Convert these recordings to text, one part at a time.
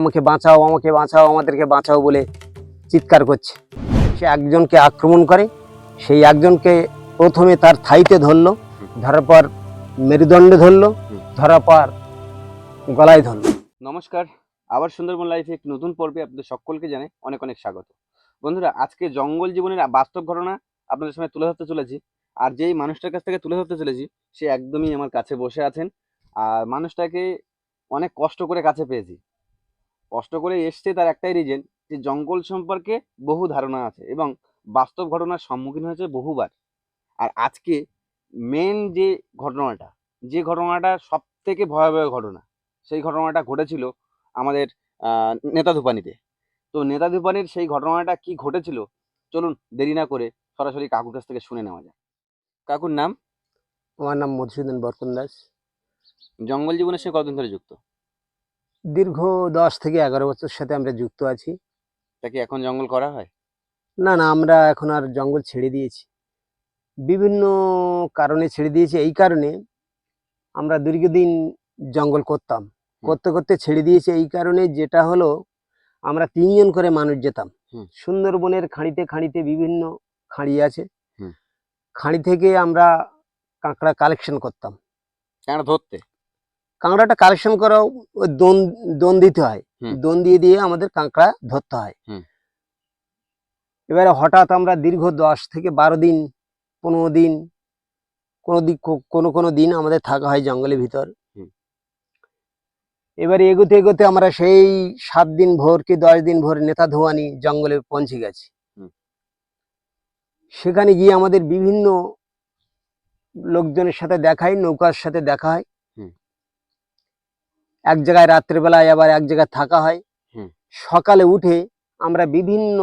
আমাকে বাঁচাও আমাকে বাঁচাও, আমাদেরকে বাঁচাও বলে চিৎকার করছে। সে একজনকে আক্রমণ করে, সেই একজনকে প্রথমে তার থাইতে ধরলো, ধরার পর মেরুদণ্ডে ধরলো, ধরার পর গলায় ধরলো। নমস্কার, আবার সুন্দরবন লাইফে একটি নতুন পর্বে আপনাদের সকলকে জানাই অনেক অনেক স্বাগত। বন্ধুরা, আজকে জঙ্গল জীবনের বাস্তব ঘটনা আপনাদের সামনে তুলে ধরতে চলেছি। আর যেই মানুষটার কাছ থেকে তুলে ধরতে চলেছি, সে একদমই আমার কাছে বসে আছেন। আর মানুষটাকে অনেক কষ্ট করে কাছে পেয়েছি। কষ্ট করে এসছে তার একটাই রিজন যে জঙ্গল সম্পর্কে বহু ধারণা আছে এবং বাস্তব ঘটনার সম্মুখীন হয়েছে বহুবার। আর আজকে মেন যে ঘটনাটা যে ঘটনাটা সব থেকে ভয়াবহ ঘটনা সেই ঘটনাটা ঘটেছিল আমাদের নেতা ধুপানিতে। তো নেতা ধুপানির সেই ঘটনাটা কি ঘটেছিল? চলুন দেরি না করে সরাসরি কাকুর কাছ থেকে শুনে নেওয়া যাক। কাকুর নাম? আমার নাম মধুসূদন বরকন দাস। জঙ্গল জীবনের সঙ্গে কতদিন ধরে যুক্ত? দীর্ঘ দশ থেকে এগারো বছর সাথে আমরা যুক্ত আছি। তা কি এখন জঙ্গল করা হয়? না না আমরা এখন আর জঙ্গল ছেড়ে দিয়েছি। বিভিন্ন কারণে ছেড়ে দিয়েছি। এই কারণে আমরা দীর্ঘদিন জঙ্গল করতাম। করতে করতে ছেড়ে দিয়েছি। এই কারণে যেটা হলো আমরা তিনজন করে মানুষ যেতাম। সুন্দরবনের খাঁড়িতে খাঁড়িতে বিভিন্ন খাঁড়ি আছে। খাঁড়ি থেকে আমরা কাঁকড়া কালেকশন করতাম। কেন ধরতে? কাঁকড়াটা কালেকশন করাও ওই দোন দোন দিতে হয়। দোন দিয়ে দিয়ে আমাদের কাঁকড়া ধরতে হয় হুম। এবারে হঠাৎ আমরা দীর্ঘ দশ থেকে বারো দিন পনেরো দিন কোনো দিক কোনো কোনো দিন আমাদের থাকা হয় জঙ্গলের ভিতর হুম। এবারে এগোতে এগোতে আমরা সেই সাত দিন ভোর কি দশ দিন ভোর নেতা ধোয়ানি জঙ্গলে পৌঁছে গেছি হুম। সেখানে গিয়ে আমাদের বিভিন্ন লোকজনের সাথে দেখায় নৌকার সাথে দেখা হয়। এক জায়গায় রাত্রেবেলায় আবার এক জায়গায় থাকা হয়। সকালে উঠে আমরা বিভিন্ন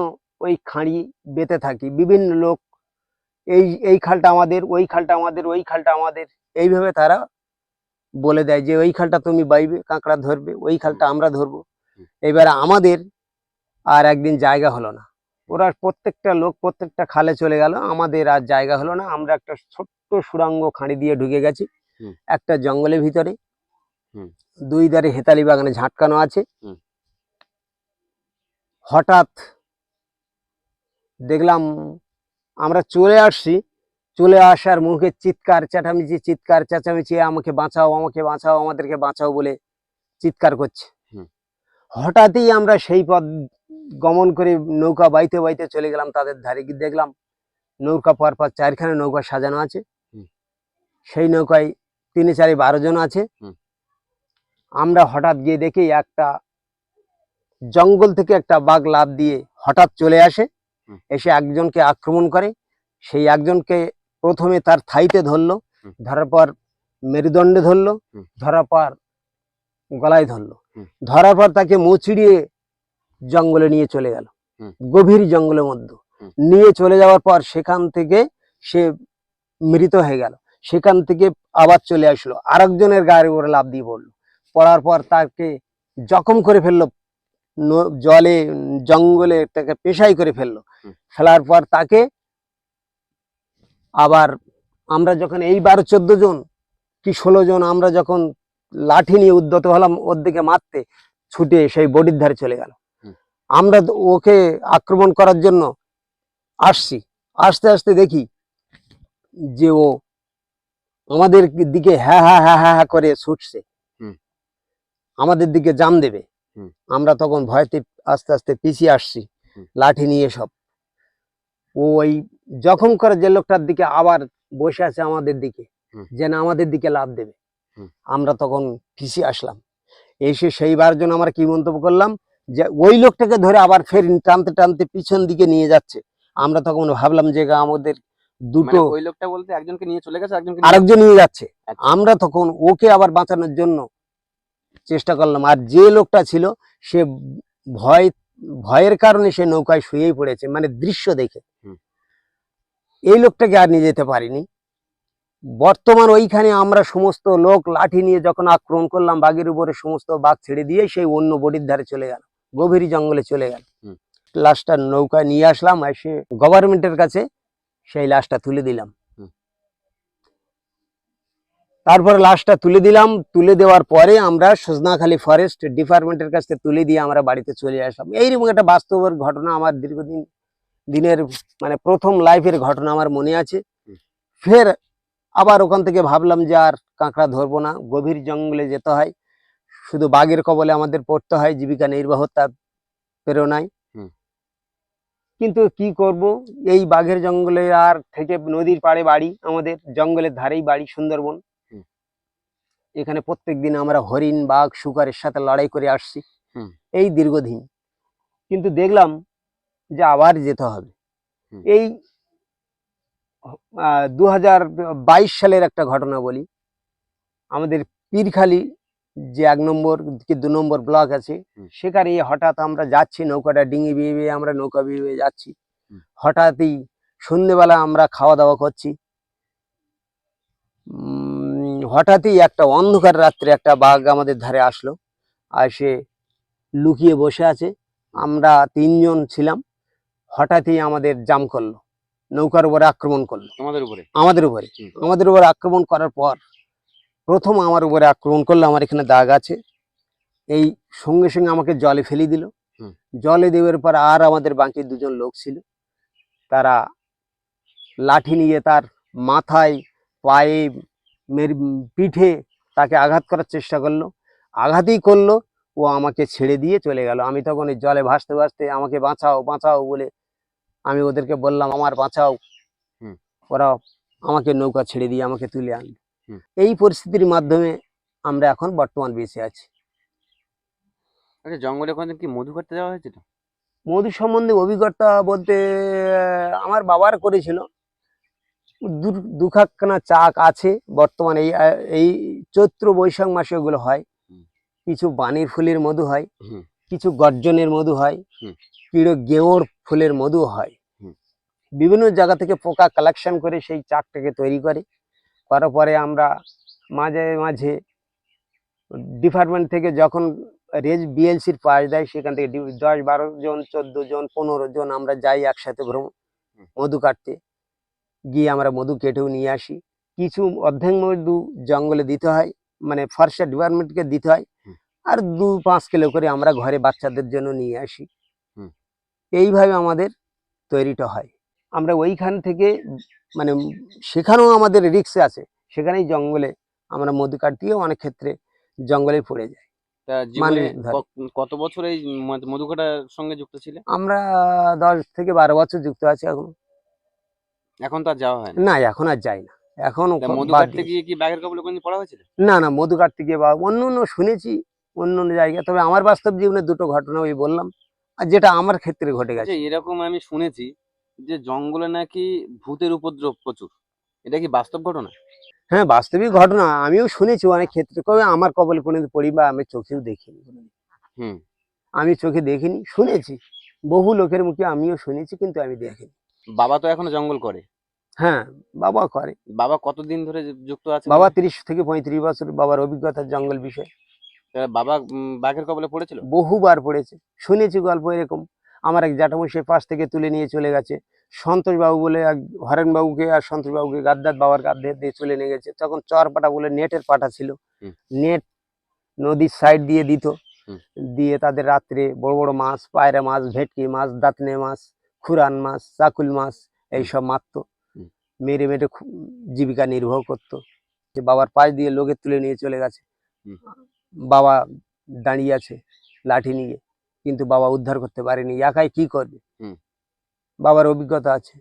ওই খাঁড়ি বেতে থাকি বিভিন্ন লোক এই এই খালটা আমাদের ওই খালটা আমাদের ওই খালটা আমাদের এইভাবে তারা বলে দেয় যে ওই খালটা তুমি বাইবে কাঁকড়া ধরবে ওই খালটা আমরা ধরবো। এবার আমাদের আর একদিন জায়গা হলো না। ওরা প্রত্যেকটা লোক প্রত্যেকটা খালে চলে গেল আমাদের আর জায়গা হলো না। আমরা একটা ছোট্ট সুড়াঙ্গ খাঁড়ি দিয়ে ঢুকে গেছি। একটা জঙ্গলের ভিতরে। দুই ধারে হেতালি বাগানে ঝাটকানো আছে। হঠাৎ দেখলাম আমরা চলে আসছি চলে আসার মুখে চিৎকার চেঁচামেচি চিৎকার চেঁচামেচি আমাকে বাঁচাও আমাকে বাঁচাও আমাদেরকে বাঁচাও বলে চিৎকার করছে। হঠাৎই আমরা সেই পথ গমন করে নৌকা বাইতে বাইতে চলে গেলাম তাদের ধারে গিয়ে দেখলাম নৌকা পর পর চারখানে নৌকা সাজানো আছে। সেই নৌকায় তিনে চারে বারো জন আছে। আমরা হঠাৎ গিয়ে দেখি একটা জঙ্গল থেকে একটা বাঘ লাফ দিয়ে হঠাৎ চলে আসে। এসে একজনকে আক্রমণ করে। সেই একজনকে প্রথমে তার থাইতে ধরলো ধরার পর মেরুদণ্ডে ধরলো ধরার পর গলায় ধরলো। ধরার পর তাকে মুচড়িয়ে জঙ্গলে নিয়ে চলে গেল। গভীর জঙ্গলের মধ্যে। নিয়ে চলে যাওয়ার পর সেখান থেকে সে মৃত হয়ে গেল। সেখান থেকে আবার চলে আসলো। আরেকজনের গায়ের উপরে লাভ দিয়ে পড়ল। পড়ার পর তাকে জখম করে ফেলল জলে জঙ্গলে তাকে পেশাই করে ফেলল। ফেলার পর তাকে আবার আমরা যখন এই বারো চোদ্দ জন কি ষোলো জন আমরা যখন লাঠি নিয়ে উদ্যত হলাম ওর দিকে মারতে ছুটে সেই বডির ধারে চলে গেল। আমরা ওকে আক্রমণ করার জন্য আসছি। আস্তে আস্তে দেখি যে ও আমাদের দিকে হ্যাঁ হ্যাঁ হ্যাঁ হ্যাঁ হ্যাঁ করে ছুটছে। আমাদের দিকে জাম দেবে। আমরা তখন ভয়তে আস্তে আস্তে পিছিয়ে আসছি লাঠি নিয়ে সব। ও ওই জখম করে যে লোকটার দিকে আবার বসে আছে আমাদের দিকে যেন আমাদের দিকে লাভ দেবে। আমরা তখন পিছিয়ে আসলাম। এসে সেইবার জন্য আমরা কি মন্তব্য করলাম? যে ওই লোকটাকে ধরে আবার ফের টানতে টানতে পিছন দিকে নিয়ে যাচ্ছে। আমরা তখন ভাবলাম যে আমাদের দুটো মানে ওই লোকটা বলতে একজনকে নিয়ে চলে গেছে আরেকজন নিয়ে যাচ্ছে। আচ্ছা। আমরা তখন ওকে আবার বাঁচানোর জন্য চেষ্টা করলাম। আর যে লোকটা ছিল সে ভয় ভয়ের কারণে সে নৌকায় শুয়েই পড়েছে মানে দৃশ্য দেখে। এই লোকটাকে আর নিয়ে যেতে পারিনি। বর্তমান ওইখানে আমরা সমস্ত লোক লাঠি নিয়ে যখন আক্রমণ করলাম বাঘের উপরে সমস্ত বাঘ ছেড়ে দিয়ে সেই অন্য বডির ধারে চলে গেল গভীর জঙ্গলে চলে গেল। লাশটা নৌকায় নিয়ে আসলাম এসে গভর্নমেন্টের কাছে সেই লাশটা তুলে দিলাম। তারপরে লাশটা তুলে দিলাম। তুলে দেওয়ার পরে আমরা সজনাখালী ফরেস্ট ডিপার্টমেন্টের কাছ থেকে তুলে দিয়ে আমরা বাড়িতে চলে আসলাম। এইরকম একটা বাস্তবের ঘটনা আমার দীর্ঘদিন দিনের মানে প্রথম লাইফের ঘটনা আমার মনে আছে। ফের আবার ওখান থেকে ভাবলাম যে আর কাঁকড়া ধরবো না। গভীর জঙ্গলে যেতে হয়। শুধু বাঘের কবলে আমাদের পড়তে হয়। জীবিকা নির্বাহ তার প্রেরণায়। কিন্তু কি করব? এই বাঘের জঙ্গলে আর থেকে নদীর পাড়ে বাড়ি। আমাদের জঙ্গলের ধারেই বাড়ি সুন্দরবন। এখানে প্রত্যেক দিন আমরা হরিণ বাঘ শুকারের সাথে লড়াই করে আসছি। এই দীর্ঘদিন। কিন্তু দেখলাম যে আবার যেতে হবে। এই দু হাজার বাইশ সালের একটা ঘটনা বলি। আমাদের পীরখালি যে এক নম্বর কি দু নম্বর ব্লক আছে সেখানে হঠাৎ আমরা যাচ্ছি নৌকাটা ডিঙি বিয়ে বিয়ে আমরা নৌকা বিয়ে বিয়ে যাচ্ছি। হঠাৎই সন্ধ্যেবেলা আমরা খাওয়া দাওয়া করছি। হঠাৎই একটা অন্ধকার রাত্রে একটা বাঘ আমাদের ধারে আসলো। আর সে লুকিয়ে বসে আছে। আমরা তিনজন ছিলাম। হঠাৎই আমাদের জাম করল। নৌকার উপরে আক্রমণ করল। আমাদের উপরে? আমাদের উপরে। আমাদের উপরে আক্রমণ করার পর প্রথম আমার উপরে আক্রমণ করল। আমার এখানে দাগ আছে। এই সঙ্গে সঙ্গে আমাকে জলে ফেলে দিল। জলে দেওয়ার পর আর আমাদের বাকি দুজন লোক ছিল। তারা লাঠি নিয়ে তার মাথায় পায়ে মের পিঠে তাকে আঘাত করার চেষ্টা করল। আঘাতই করল ও আমাকে ছেড়ে দিয়ে চলে গেল। আমি তখন জলে ভাসতে ভাসতে আমাকে বাঁচাও বাঁচাও বলে আমি ওদেরকে বললাম আমার বাঁচাও। ওরা আমাকে নৌকা ছেড়ে দিয়ে আমাকে তুলে আনলো। হুম। এই পরিস্থিতির মাধ্যমে আমরা এখন বর্তমান বেঁচে আছি। আচ্ছা জঙ্গলে ওখানে কি মধু কাটতে যাওয়া হয়েছিল? মধু সম্বন্ধে অভিজ্ঞতা বলতে আমার বাবার করেছিল। দু- দুখানা চাক আছে বর্তমানে এই এই চৈত্র বৈশাখ মাসে ওগুলো হয়। কিছু বানির ফুলের মধু হয় কিছু গর্জনের মধু হয়। কিড়ো গেঁওর ফুলের মধু হয়। বিভিন্ন জায়গা থেকে পোকা কালেকশন করে সেই চাকটাকে তৈরি করে। করার পরে আমরা মাঝে মাঝে ডিপার্টমেন্ট থেকে যখন রেজ বিএলসির পাস দেয় সেখান থেকে দশ বারো জন চোদ্দ জন পনেরো জন আমরা যাই একসাথে ভ্রমণ মধু কাটতে। গিয়ে আমরা মধু কেটেও নিয়ে আসি। কিছু অর্ধেক মধু জঙ্গলে দিতে হয় মানে ফরেস্ট ডিপার্টমেন্টকে দিতে হয়। আর দু পাঁচ কিলো করে আমরা ঘরে বাচ্চাদের জন্য নিয়ে আসি। এইভাবে আমাদের তৈরিটা হয়। আমরা ওইখান থেকে মানে সেখানেও আমাদের রিক্স আছে। সেখানেই জঙ্গলে আমরা মধু কাটতেও অনেক ক্ষেত্রে জঙ্গলে পড়ে যাই। মানে কত বছর এই মধু কাটার সঙ্গে যুক্ত ছিল? আমরা দশ থেকে বারো বছর যুক্ত আছি এখন। এখন তো আর যাওয়া হয় না। এখন আর যাই না। এখন তা মধু কাটতে গিয়ে কি ব্যাগের কবলে কোনদিন পড়া হয়েছিল? না না মধু কাটতে গিয়ে বা অন্য অন্য শুনেছি অন্য অন্য জায়গায়। তবে আমার বাস্তব জীবনে দুটো ঘটনা ওই বললাম আর যেটা আমার ক্ষেত্রে ঘটে গেছে। আচ্ছা এরকম আমি শুনেছি যে জঙ্গলে নাকি ভূতের উপদ্রব প্রচুর। এটা কি বাস্তব ঘটনা? হ্যাঁ বাস্তবিক ঘটনা। আমিও শুনেছি অনেক ক্ষেত্রে কবে আমার কবলে কোনোদিন পড়ি বা আমি চোখেও দেখিনি। হুম। আমি চোখে দেখিনি শুনেছি। বহু লোকের মুখে আমিও শুনেছি কিন্তু আমি দেখিনি। বাবা তো এখনও জঙ্গল করে। হ্যাঁ বাবা করে। বাবা কতদিন ধরে যুক্ত আছে? বাবা তিরিশ থেকে পঁয়ত্রিশ বছর বাবার অভিজ্ঞতা জঙ্গল বিষয়ে। বাবা বাঘের কবলে পড়েছিল? বহুবার পড়েছে। শুনেছি গল্প এরকম। আমার এক জ্যাঠামশাই পাশ থেকে তুলে নিয়ে চলে গেছে। সন্তোষবাবু বলে এক হরেন বাবুকে আর সন্তোষবাবুকে গাদ্দার বাবার গাদ্দে দিয়ে চলে নিয়ে গেছে। তখন চর পাটা বলে নেটের পাটা ছিল। নেট নদীর সাইড দিয়ে দিত। দিয়ে তাদের রাত্রে বড় বড় মাছ পায়রা মাছ ভেটকি মাছ দাঁতনে মাছ খুরান মাছ চাকুল মাছ এইসব মারত। মেরে মেরে জীবিকা নির্বাহ করত। যে বাবার পাশ দিয়ে লোকে তুলে নিয়ে চলে গেছে। বাবা দাঁড়িয়ে আছে লাঠি নিয়ে কিন্তু বাবা উদ্ধার করতে পারেনি। একাই কি করবে? বাবার অভিজ্ঞতা আছে।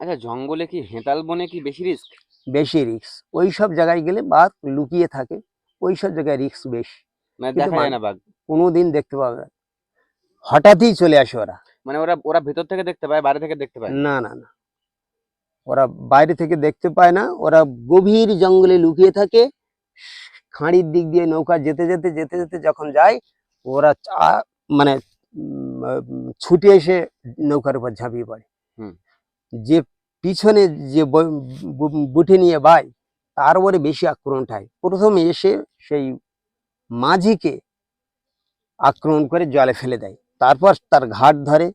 আচ্ছা জঙ্গলে কি হেঁতাল বনে কি বেশি রিস্ক বেশি রিক্স ওই সব জায়গায় গেলে বাঘ লুকিয়ে থাকে। ওই সব জায়গায় রিক্স বেশি। মানে কোনোদিন দেখতে পাবে না। হঠাৎই চলে আসে ওরা। মানে ওরা ওরা ভেতর থেকে দেখতে পায় বাইরে থেকে দেখতে পায়? না। না না। ওরা বাইরে থেকে দেখতে পায় না। ওরা গভীর জঙ্গলে লুকিয়ে থাকে। খাঁড়ির দিক দিয়ে নৌকা যেতে যেতে যেতে যেতে যখন যায় ওরা মানে ছুটে এসে নৌকার উপর ঝাঁপিয়ে পড়ে। হুম। যে পিছনে যে বুটে নিয়ে বাই তার উপরে বেশি আক্রমণ হয় প্রথমে এসে সেই মাঝিকে আক্রমণ করে জলে ফেলে দেয়। তারপর তার ঘাট ধরে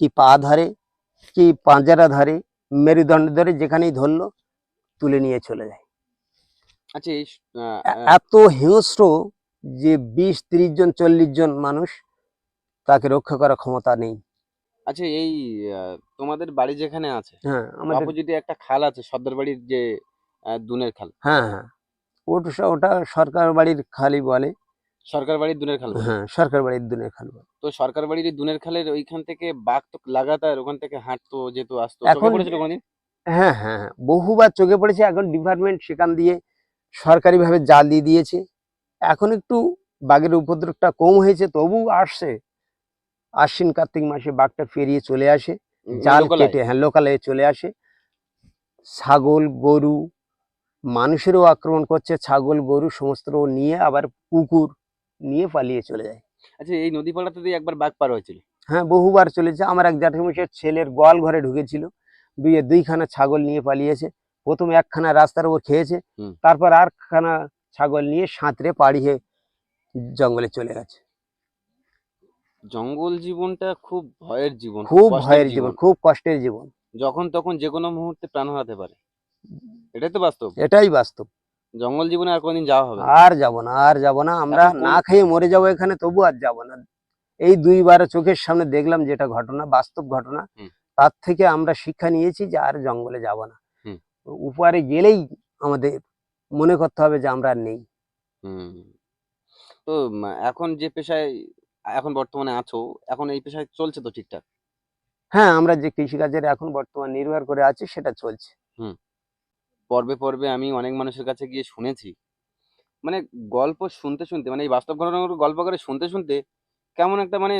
কি পা ধরে কি পাঁজারা ধরে মেরুদণ্ড ধরে যেখানেই ধরলো তুলে নিয়ে চলে যায়। আচ্ছা এত হিংস্র যে বিশ ত্রিশ জন চল্লিশ জন মানুষ তাকে রক্ষা করার ক্ষমতা নেই। আচ্ছা এই তোমাদের বাড়ি যেখানে আছে হ্যাঁ আমাদের অপোজিটে একটা খাল আছে সর্দার বাড়ির যে দুনের খাল। হ্যাঁ হ্যাঁ। ওটা ওটা সরকার বাড়ির খালি বলে। সরকার বাড়ির দুনের খাল হ্যাঁ সরকার বাড়ির দুনের খালি তো সরকার বাড়ির দুনের খালের ওইখান থেকে বাঘ তো লাগাতার ওখান থেকে হাঁটতো যেত আসতো। এখন- পড়েছিল কোনোদিন? হ্যাঁ হ্যাঁ হ্যাঁ। বহুবার চোখে পড়েছে। এখন ডিপার্টমেন্ট সেখান দিয়ে সরকারিভাবে জাল দিয়ে দিয়েছে। এখন একটু বাঘের উপদ্রবটা কম হয়েছে তবু আসছে। আশ্বিন কার্তিক মাসে বাঘটা পেরিয়ে চলে আসে। জাল? কেটে হ্যাঁ লোকালে চলে আসে। ছাগল গরু মানুষেরও আক্রমণ করছে। ছাগল গরু সমস্ত নিয়ে আবার কুকুর নিয়ে পালিয়ে চলে যায়। আচ্ছা এই নদী পাড়াতে একবার বাঘ পার হয়েছিল? হ্যাঁ বহুবার চলেছে। আমার এক জ্যাঠামশাইয়ের ছেলের গোয়াল ঘরে ঢুকেছিল। দুই দুইখানা ছাগল নিয়ে পালিয়েছে। প্রথম একখানা রাস্তার উপর খেয়েছে। তারপর আরখানা ছাগল নিয়ে সাঁতরে পাড়িয়ে জঙ্গলে চলে গেছে। জঙ্গল জীবনটা খুব ভয়ের জীবন খুব ভয়ের জীবন খুব কষ্টের জীবন। যখন তখন যে কোনো মুহূর্তে প্রাণ হারাতে পারে। এটাই তো বাস্তব। এটাই বাস্তব। জঙ্গল জীবনে আর কোনদিন যাওয়া হবে আর যাব না আর যাব না। আমরা না খেয়ে মরে যাব এখানে তবু আর যাব না। এই দুইবার চোখের সামনে দেখলাম যেটা ঘটনা বাস্তব ঘটনা। তার থেকে আমরা শিক্ষা নিয়েছি যে আর জঙ্গলে যাব না। হুম। উপরে গেলেই আমাদের মনে করতে হবে যে আমরা আর নেই। হুম। তো এখন যে পেশায় এখন বর্তমানে আছো এখন এই পেশায় চলছে তো ঠিকঠাক? হ্যাঁ আমরা যে কৃষিকাজের এখন বর্তমান নির্ভর করে আছি সেটা চলছে। পর্বে পর্বে আমি অনেক মানুষের কাছে গিয়ে শুনেছি। মানে গল্প শুনতে শুনতে মানে এই বাস্তব ঘটনাগুলো গল্প করে শুনতে শুনতে কেমন একটা মানে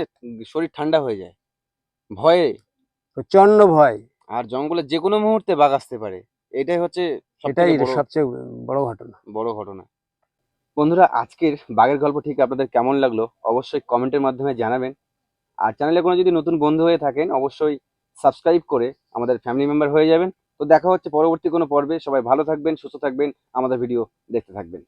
শরীর ঠান্ডা হয়ে যায়। ভয়ে। প্রচণ্ড ভয়। আর জঙ্গলে যে কোনো মুহূর্তে বাঘ আসতে পারে। এটাই হচ্ছে এটাই সবচেয়ে বড় ঘটনা। বড় ঘটনা। বন্ধুরা আজকের বাঘের গল্প ঠিক আপনাদের কেমন লাগল অবশ্যই কমেন্টের মাধ্যমে জানাবেন। আর চ্যানেলে কোনো যদি নতুন বন্ধু হয়ে থাকেন অবশ্যই সাবস্ক্রাইব করে আমাদের ফ্যামিলি মেম্বার হয়ে যাবেন। তো দেখা হচ্ছে পরবর্তী কোনো পর্বে। সবাই ভালো থাকবেন, সুস্থ থাকবেন, আমাদের ভিডিও দেখতে থাকবেন।